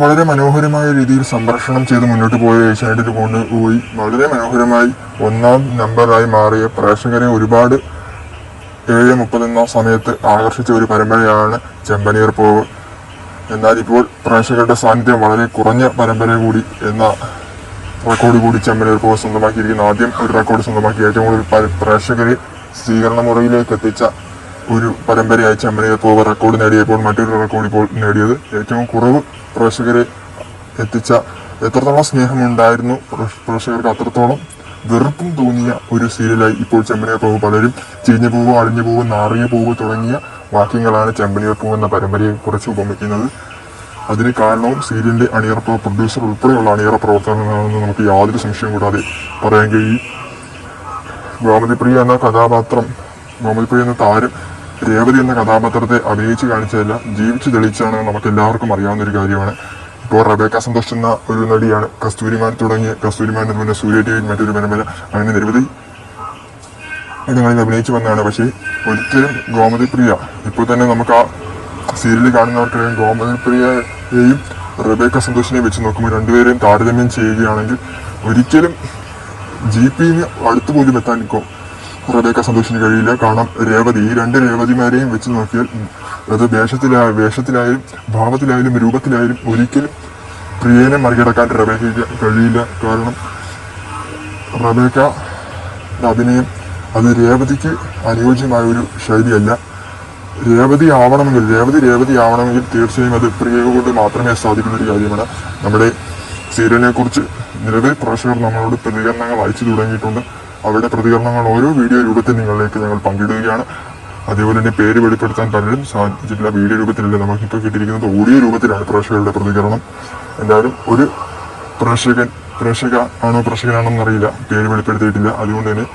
വളരെ മനോഹരമായ രീതിയിൽ സംരക്ഷണം ചെയ്ത് മുന്നോട്ട് പോയ ഏഷ്യാനെറ്റിൽ കൊണ്ടുപോയി വളരെ മനോഹരമായി ഒന്നാം നമ്പറായി മാറിയ പ്രേക്ഷകരെ ഒരുപാട് ഏഴ് മുപ്പതെന്ന സമയത്ത് ആകർഷിച്ച ഒരു പരമ്പരയാണ് ചെമ്പനീർ പോവ്. എന്നാൽ ഇപ്പോൾ പ്രേക്ഷകരുടെ സാന്നിധ്യം വളരെ കുറഞ്ഞ പരമ്പര കൂടി എന്ന റെക്കോർഡ് കൂടി ചെമ്പനീർ പോവ് സ്വന്തമാക്കിയിരിക്കുന്നു. ആദ്യം ഒരു റെക്കോർഡ് സ്വന്തമാക്കി. ഏറ്റവും കൂടുതൽ പ്രേക്ഷകരെ സ്വീകരണ മുറിയിലേക്ക് എത്തിച്ച ഒരു പരമ്പരയായി പോവ റെക്കോർഡ് നേടിയപ്പോൾ മറ്റൊരു റെക്കോർഡ് ഇപ്പോൾ നേടിയത്. ഏറ്റവും കുറവ് പ്രേക്ഷകരെ എത്തിച്ച എത്രത്തോളം സ്നേഹമുണ്ടായിരുന്നു പ്രേക്ഷ- പ്രേക്ഷകർക്ക് അത്രത്തോളം വെറുപ്പും തോന്നിയ ഒരു സീരിയലായി ഇപ്പോൾ ചെമ്പനിയ പൂവ് പലരും ചീഞ്ഞ പൂവ് അടിഞ്ഞു പൂവ് നാറിയ പൂവ് തുടങ്ങിയ വാക്യങ്ങളാണ് ചെമ്പനിയ പൂവ് എന്ന പരമ്പരയെ കുറിച്ച് ഉപമിക്കുന്നത്. അതിന് കാരണവും സീരിയലിന്റെ അണിയറ പ്രവ- പ്രൊഡ്യൂസർ ഉൾപ്പെടെയുള്ള അണിയറ പ്രവർത്തനങ്ങളാണെന്ന് നമുക്ക് യാതൊരു സംശയം കൂടാതെ പറയാൻ കഴിയും. ഗോമതിപ്രിയ എന്ന കഥാപാത്രം ഗോമതിപ്രിയ എന്ന താരം രേവതി എന്ന കഥാപാത്രത്തെ അഭിനയിച്ച് കാണിച്ചതല്ല ജീവിച്ചു തെളിയിച്ചാണ് നമുക്ക് എല്ലാവർക്കും അറിയാവുന്ന ഒരു കാര്യമാണ്. ഇപ്പോൾ റബേക്ക സന്തോഷ് എന്ന ഒരു നടിയാണ്. കസ്തൂരിമാൻ തുടങ്ങിയ കസ്തൂരിമാൻ അതുപോലെ സൂര്യ ടി മറ്റൊരു പരമ്പര അങ്ങനെ നിരവധി ഇടങ്ങളിൽ അഭിനയിച്ചു വന്നതാണ്. പക്ഷേ ഒരിക്കലും ഗോമതി പ്രിയ ഇപ്പോൾ തന്നെ നമുക്ക് ആ സീരിയലിൽ കാണുന്നവർക്കറിയാം ഗോമതി പ്രിയയെയും റബേക്ക സന്തോഷിനെയും വെച്ച് നോക്കുമ്പോൾ രണ്ടുപേരെയും താരതമ്യം ചെയ്യുകയാണെങ്കിൽ ഒരിക്കലും ജി പിന്ന് അടുത്ത് പോലും എത്താൻ നിൽക്കും സന്തോഷിക്കാൻ കഴിയില്ല കാരണം രേവതി ഈ രണ്ട് രേവതിമാരെയും വെച്ച് നോക്കിയാൽ അത് വേഷത്തിലാ വേഷത്തിലായാലും ഭാവത്തിലായാലും രൂപത്തിലായാലും ഒരിക്കലും പ്രിയനെ മറികടക്കാൻ റബേക്കയ്ക്ക് കഴിയില്ല. കാരണം റബേക്ക അഭിനയം അത് രേവതിക്ക് അനുയോജ്യമായ ഒരു ശൈലിയല്ല. രേവതി ആവണമെങ്കിൽ രേവതി രേവതി ആവണമെങ്കിൽ തീർച്ചയായും അത് പ്രിയ കൊണ്ട് മാത്രമേ സാധിക്കുന്ന ഒരു കാര്യമാണ്. നമ്മുടെ സീരിയലിനെ കുറിച്ച് നിരവധി പ്രേക്ഷകർ നമ്മളോട് പ്രതികരണങ്ങൾ വായിച്ചു തുടങ്ങിയിട്ടുണ്ട്. അവരുടെ പ്രതികരണങ്ങൾ ഓരോ വീഡിയോ രൂപത്തിൽ നിങ്ങളിലേക്ക് ഞങ്ങൾ പങ്കിടുകയാണ്. അതേപോലെ തന്നെ പേര് വെളിപ്പെടുത്താൻ പലരും സാധിച്ചിട്ടില്ല. വീഡിയോ രൂപത്തിലല്ല നമുക്കിപ്പോൾ കിട്ടിയിരിക്കുന്നത് ഓഡിയോ രൂപത്തിലാണ് പ്രേക്ഷകരുടെ പ്രതികരണം. എന്തായാലും ഒരു പ്രേക്ഷകൻ പ്രേക്ഷക ആണോ പ്രേക്ഷകനാണോ അറിയില്ല. പേര് വെളിപ്പെടുത്തിയിട്ടില്ല. അതുകൊണ്ട് തന്നെ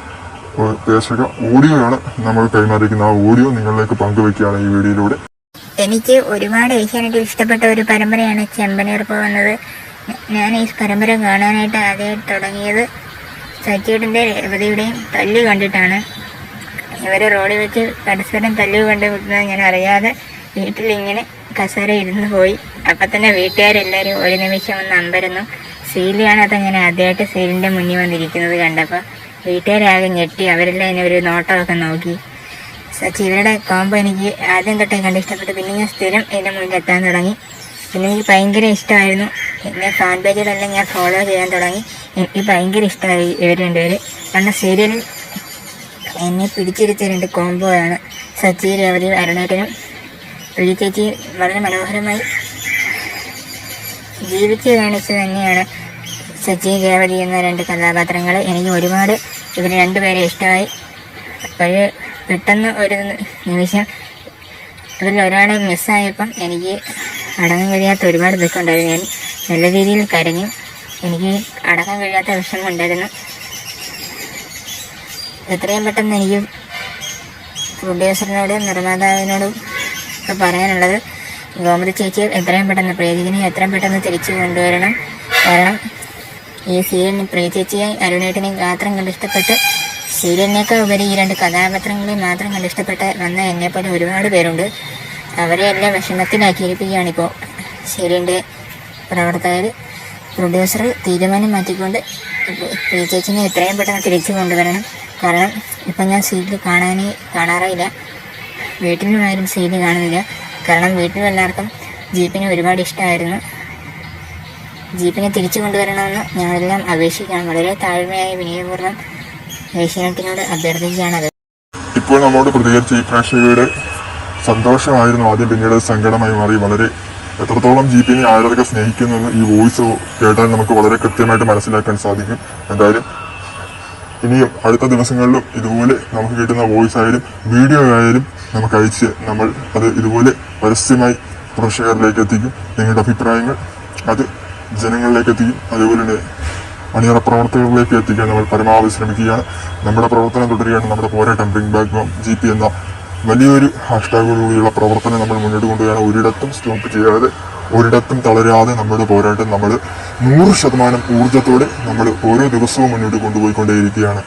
പ്രേക്ഷക ആണ് നമ്മൾ കൈമാറിയിരിക്കുന്ന ആ ഓഡിയോ നിങ്ങളിലേക്ക് പങ്കുവെക്കുകയാണ് ഈ വീഡിയോയിലൂടെ. എനിക്ക് ഒരുപാട് ഏഷ്യാനെറ്റിൽ ഇഷ്ടപ്പെട്ട ഒരു പരമ്പരയാണ് ചെമ്പനേർ പോകുന്നത് ഞാൻ ഈ പരമ്പര കാണാനായിട്ട് ആദ്യമായിട്ട് തുടങ്ങിയത് സച്ചിയുടെ രേവതിയുടെയും തല്ല് കണ്ടിട്ടാണ് ഇവർ റോഡിൽ വെച്ച് പരസ്പരം തല്ല് കണ്ടുമുട്ടുന്നത് ഞാൻ അറിയാതെ വീട്ടിലിങ്ങനെ കസേര ഇരുന്ന് പോയി. അപ്പം തന്നെ വീട്ടുകാരെല്ലാവരും ഒരു നിമിഷം ഒന്ന് അമ്പരന്നു. സീലിയാണ് അതങ്ങനെ ആദ്യമായിട്ട് സീലിന്റെ മുന്നിൽ വന്നിരിക്കുന്നത് കണ്ടപ്പോൾ വീട്ടുകാരാകെ ഞെട്ടി. അവരെല്ലാം എന്നെ ഒരു നോട്ടമൊക്കെ നോക്കി. സച്ചി ഇവരുടെ കോംബോ എനിക്ക് ആദ്യം തൊട്ടേ കണ്ട് ഇഷ്ടപ്പെട്ടു. പിന്നെ ഞാൻ സ്ഥിരം എന്റെ മുന്നിൽ എത്താൻ തുടങ്ങി. പിന്നെ എനിക്ക് ഭയങ്കര ഇഷ്ടമായിരുന്നു. എന്നെ ഫാൻ പേജിലെല്ലാം ഞാൻ ഫോളോ ചെയ്യാൻ തുടങ്ങി. എനിക്ക് ഭയങ്കര ഇഷ്ടമായി ഇവർ രണ്ടുപേര്. കാരണം സീരിയലിൽ എന്നെ പിടിച്ചിരുത്തിയ രണ്ട് ആണ്. സച്ചി രേവതി അരുണേട്ടനും. പ്രിയ ചേച്ചി വളരെ മനോഹരമായി ജീവിച്ച് കാണിച്ചു തന്നെയാണ്. സച്ചി രേവതി എന്ന രണ്ട് കഥാപാത്രങ്ങൾ എനിക്ക് ഒരുപാട് ഇവർ രണ്ടുപേരെ ഇഷ്ടമായി. ഒരു പെട്ടെന്ന് ഒരു നിമിഷം ഇതിൽ ഒരാളെ മിസ്സായപ്പം എനിക്ക് അടങ്ങാൻ കഴിയാത്ത ഒരുപാട് ദുഃഖമുണ്ടായിരുന്നു ഞാൻ നല്ല രീതിയിൽ കരഞ്ഞു. എനിക്ക് അടക്കാൻ കഴിയാത്ത വിഷമം ഉണ്ടായിരുന്നു. എത്രയും പെട്ടെന്ന് എനിക്ക് പ്രൊഡ്യൂസറിനോടും നിർമ്മാതാവിനോടും ഒക്കെ പറയാനുള്ളത് ഗോമതി ചേച്ചിയെ എത്രയും പെട്ടെന്ന് പ്രീതിനെ എത്രയും പെട്ടെന്ന് തിരിച്ചു കൊണ്ടുവരണം. കാരണം ഈ സീരിയലിന് പ്രിയ ചേച്ചിയെയും അരുണേട്ടനെയും മാത്രം കണ്ട് ഇഷ്ടപ്പെട്ട് സീരിയലിനേക്കാൾ ഉപരി ഈ രണ്ട് കഥാപാത്രങ്ങളെ മാത്രം കണ്ട് ഇഷ്ടപ്പെട്ട് വന്ന എന്നെപ്പോലെ ഒരുപാട് പേരുണ്ട്. അവരെ എല്ലാം വിഷമത്തിലാക്കിയിരിക്കുകയാണിപ്പോൾ സീരിയലിന്റെ പ്രവർത്തകർ പ്രൊഡ്യൂസർ തീരുമാനം മാറ്റിക്കൊണ്ട് പ്രിയ ചേച്ചിനെ എത്രയും പെട്ടെന്ന് തിരിച്ചു കൊണ്ടുവരണം. കാരണം ഇപ്പം ഞാൻ സീരിയൽ കാണാനേ കാണാറില്ല വീട്ടിലും ആരും സീരിയൽ കാണുന്നില്ല. കാരണം വീട്ടിലും എല്ലാവർക്കും ജീപ്പിനെ ഒരുപാട് ഇഷ്ടമായിരുന്നു ജീപ്പിനെ തിരിച്ചു കൊണ്ടുവരണമെന്ന് ഞങ്ങളെല്ലാം അപേക്ഷിക്കണം. വളരെ താഴ്മയായ വിനയപൂർവം ഏഷ്യാനെറ്റിനോട് അഭ്യർത്ഥിക്കുകയാണത് ഇപ്പോൾ നമ്മോട് പ്രതികരിച്ച ഈ പ്രേക്ഷകരുടെ സന്തോഷമായിരുന്നു ആദ്യം പിന്നീട് സങ്കടമായി മാറി. വളരെ എത്രത്തോളം ജി പി ആരൊക്കെ സ്നേഹിക്കുന്നു ഈ വോയിസ് കേട്ടാൽ നമുക്ക് വളരെ കൃത്യമായിട്ട് മനസ്സിലാക്കാൻ സാധിക്കും. എന്തായാലും ഇനിയും അടുത്ത ദിവസങ്ങളിലും ഇതുപോലെ നമുക്ക് കിട്ടുന്ന വോയിസ് ആയാലും വീഡിയോ ആയാലും നമുക്ക് അയച്ച് നമ്മൾ അത് ഇതുപോലെ പരസ്യമായി പ്രേക്ഷകരിലേക്ക് എത്തിക്കും. നിങ്ങളുടെ അഭിപ്രായങ്ങൾ അത് ജനങ്ങളിലേക്ക് എത്തിക്കും. അതുപോലെ തന്നെ അണിയറ പ്രവർത്തകരിലേക്ക് എത്തിക്കാൻ നമ്മൾ പരമാവധി ശ്രമിക്കുകയാണ്. നമ്മുടെ പ്രവർത്തനം തുടരുകയാണ്. നമ്മുടെ പോരാട്ടം ബ്രിങ് ബാക്ക് ജി പി എന്ന വലിയൊരു ഹാഷ്ടാഗോടുകൂടിയുള്ള പ്രവർത്തനം നമ്മൾ മുന്നോട്ട് കൊണ്ടുപോയാണ് ഒരിടത്തും സ്റ്റോപ്പ് ചെയ്യാതെ ഒരിടത്തും തളരാതെ നമ്മുടെ പോരാട്ടം നമ്മൾ നൂറ് ശതമാനം ഊർജത്തോടെ നമ്മൾ ഓരോ ദിവസവും മുന്നോട്ട് കൊണ്ടുപോയിക്കൊണ്ടേയിരിക്കുകയാണ്.